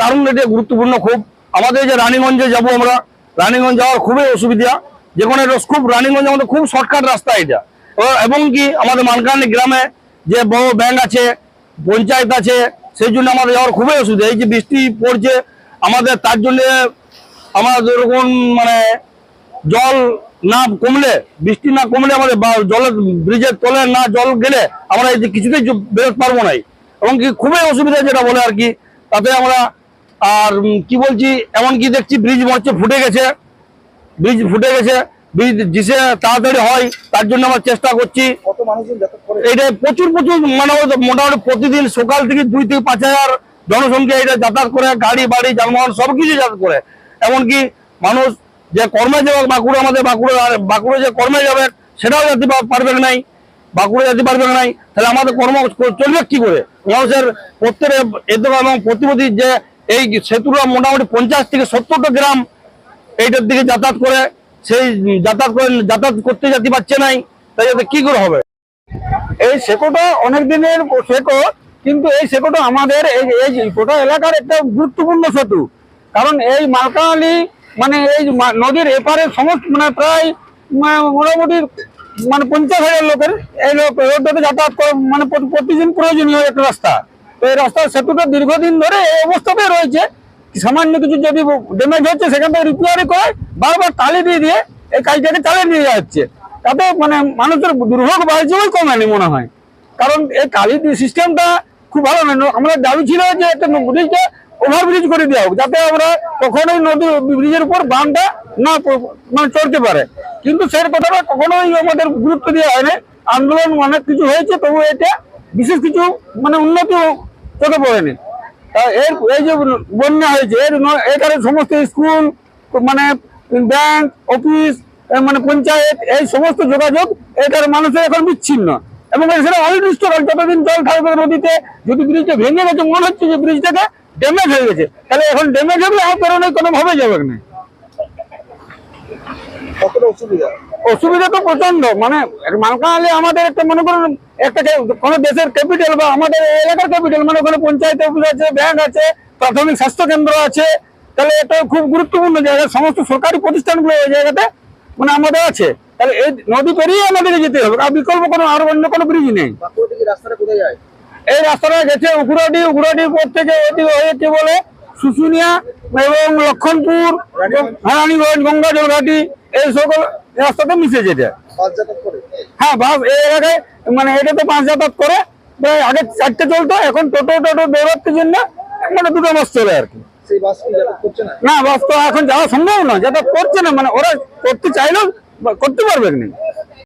দারুণ এটা গুরুত্বপূর্ণ খুব। আমাদের যে রানীগঞ্জে যাব আমরা, রানীগঞ্জ যাওয়ার খুবই অসুবিধা। যে কোনো একটা খুব রানীগঞ্জ আমাদের খুব শর্টকাট রাস্তা এটা। এবং কি আমাদের মানকানি গ্রামে যে বড় ব্যাংক আছে, পঞ্চায়েত আছে, সেই জন্য আমাদের যাওয়ার খুবই অসুবিধা। এই যে বৃষ্টি পড়ছে, আমাদের তার জন্য আমাদের এরকম মানে জল না কমলে, বৃষ্টি না কমলে আমাদের জলের ব্রিজের তলে না জল গেলে আমরা এই যে কিছুতেই বেরোতে পারব নাই এবং কি খুবই অসুবিধা যেটা বলে আর কি তাতে আমরা আর কি বলছি এমন কি দেখছি ব্রিজ মনে ফুটে গেছে। ব্রিজ ফুটে গেছে ব্রিজ যিসে তাড়াতাড়ি হয় তার জন্য আমরা চেষ্টা করছি। এটা প্রচুর প্রচুর মানে মোটামুটি প্রতিদিন সকাল থেকে দুই থেকে পাঁচ হাজার জনসংখ্যা এটা যাতায়াত করে গাড়ি বাড়ি যানবাহন সব কিছু যাতায়াত করে। এমনকি মানুষ যে কর্মে যাবে বাঁকুড়া আমাদের বাঁকুড়া বাঁকুড়া যে কর্মে যাবে সেটাও যাতে পারবে নাই। বাঁকুড়া যেতে পারবে নাই, তাহলে আমাদের কর্ম চলবে কি করে? মানুষের প্রত্যেক এদের এবং প্রতিপতি যে এই সেতুটা মোটামুটি পঞ্চাশ থেকে সত্তরটা গ্রাম এইটার দিকে যাতায়াত করে, সেই যাতায়াত করে, যাতায়াত করতে যেতে পারছে নাই, তাই যাতে কি করে হবে? এই সেকোটা অনেক দিনের সেকো কিন্তু এই সেকোটা আমাদের এই এই গোটা এলাকার একটা গুরুত্বপূর্ণ সেতু। কারণ এই মালকালি মানে এই নদীর এপারে সমস্ত মানে প্রায় মোটামুটি মানে পঞ্চাশ হাজার লোকের এই রোডটাতে যাতায়াত মানে প্রতিদিন প্রয়োজনীয় একটা রাস্তা। তো এই রাস্তার সেতুটা দীর্ঘদিন ধরে এই অবস্থাতেই রয়েছে। সামান্য কিছু যদি ড্যামেজ হচ্ছে, সেখান থেকে রিপেয়ারি করে বারবার টালি দিয়ে দিয়ে এই কাজটাকে চালিয়ে নিয়ে যাচ্ছে। তাতে মানে মানুষের দুর্ভোগ বাড়ছে বলে কমেনি মনে হয়। কারণ এই কালি সিস্টেমটা খুব ভালো নয়। আমরা দাবি ছিল যে একটা ব্রিজটা ওভারব্রিজ করে দেওয়া হোক, যাতে আমরা কখনোই নদী ব্রিজের উপর বানটা না মানে চড়তে পারে। কিন্তু সেই কথাটা কখনোই আমাদের গুরুত্ব দেওয়া হয়নি। আন্দোলন অনেক কিছু হয়েছে, তবু এটা বিশেষ কিছু মানে উন্নতি চোখে পড়েনি। এর এই যে বন্যা হয়েছে, এর এখানে সমস্ত স্কুল মানে ব্যাংক, অফিস মানে পঞ্চায়েত, এই সমস্ত যোগাযোগ এটার মানুষের এখন বিচ্ছিন্ন। এবং সেটা অনির্দিষ্ট কাল যতদিন জল থাকবে নদীতে, যদি ব্রিজটা ভেঙে গেছে, মনে হচ্ছে যে ব্রিজটাকে ড্যামেজ হয়ে গেছে। তাহলে এখন ড্যামেজ হবে আর পেরোনো কোনোভাবে যাবে না। অসুবিধা। তো প্রচণ্ড মানে মালকানহালি আমাদের একটা মনে করুন একটা কোনো দেশের ক্যাপিটাল বা আমাদের এলাকার ক্যাপিটাল মানে ওখানে পঞ্চায়েত অফিস আছে ব্যাংক আছে প্রাথমিক স্বাস্থ্য কেন্দ্র আছে তাহলে এটা খুব গুরুত্বপূর্ণ জায়গা সমস্ত সরকারি প্রতিষ্ঠানগুলো এই জায়গাতে মানে আমাদের আছে। তাহলে এই নদী পেরিয়ে আমাদেরকে যেতে হবে আর বিকল্প কোনো আর অন্য কোনো ব্রিজ নেই। এই রাস্তাটা গেছে উকুরাডি উকুরাডির পর থেকে হয়ে কি বলে শুশুনিয়া এবং লক্ষণপুর রানীগঞ্জ। গঙ্গাজল ঘাটি এই সকল রাস্তাতে মিশে যেতে। হ্যাঁ বাস এই এলাকায় মানে এটাতে বাস যাতায়াত করে আগে চারটে চলতো এখন টোটো টোটো বেরোতে জন্য মানে দুটো বাস চলে আর কি। না? বাস তো এখন যাওয়া সম্ভব না যাতায়াত করছে না মানে ওরা করতে চাইলেও করতে পারবে না।